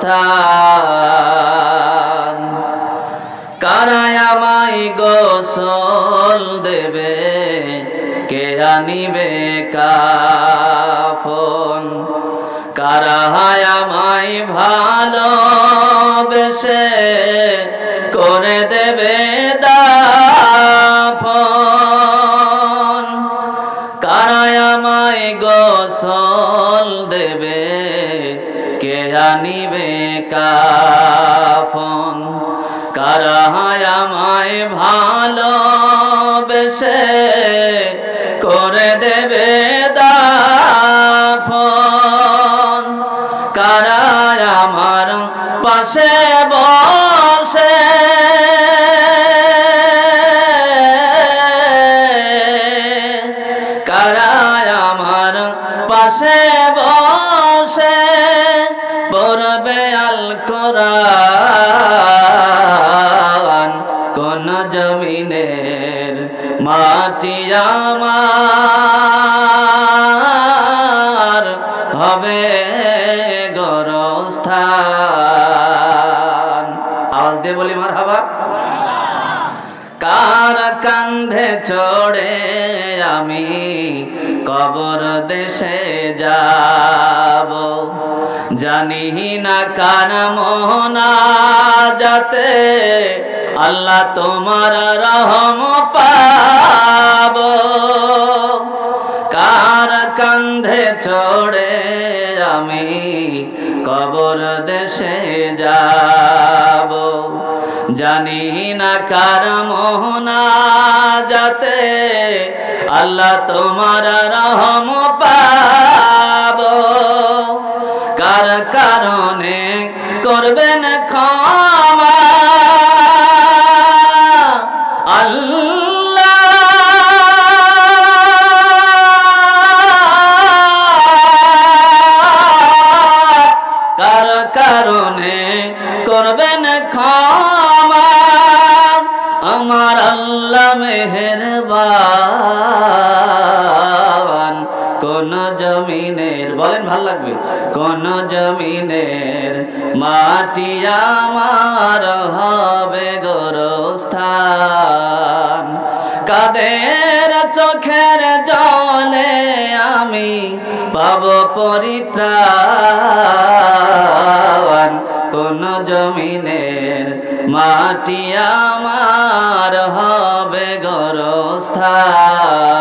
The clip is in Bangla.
গরস্থান কারায় আমায় গোসল দেবে? কে আনিবে কাফন? কারায় আমায় ভালো বেশে করে দেবে দাফন? কারায় আমায় গোসল দেবে? আনিবে কাফন। কারায় আমায় ভালো বেশে করে দেবে দাফন। কারায় আমার পাশে বসে কোরআন কোন জমিনের মাটি আমার হবে গরস্থান। আওয়াজ দিয়ে বলি মার হাবা কার কান্ধে চড়ে আমি কবর দেশে যাব? জানি না কার মোহনা যাতে আল্লাহ তোমার রহম পাব। কার কান্ধে চড়ে আমি কবর দেশে যাব? জানি না কার মোহনা যাতে আল্লাহ তোমার রহম পাব। কার কারণে করবেন ক্ষমা? কার কারণে করবেন আমার আল্লাহ মেহেরবান। কোন জমিনের বলেন, ভালো লাগবে। কোন জমিনের মাটি আমার হবে গরস্থান। কাদের চোখের জলে আমি পাব পরিত্রাণ? কোন জমিনের মাটি আমার হবে গরস্থান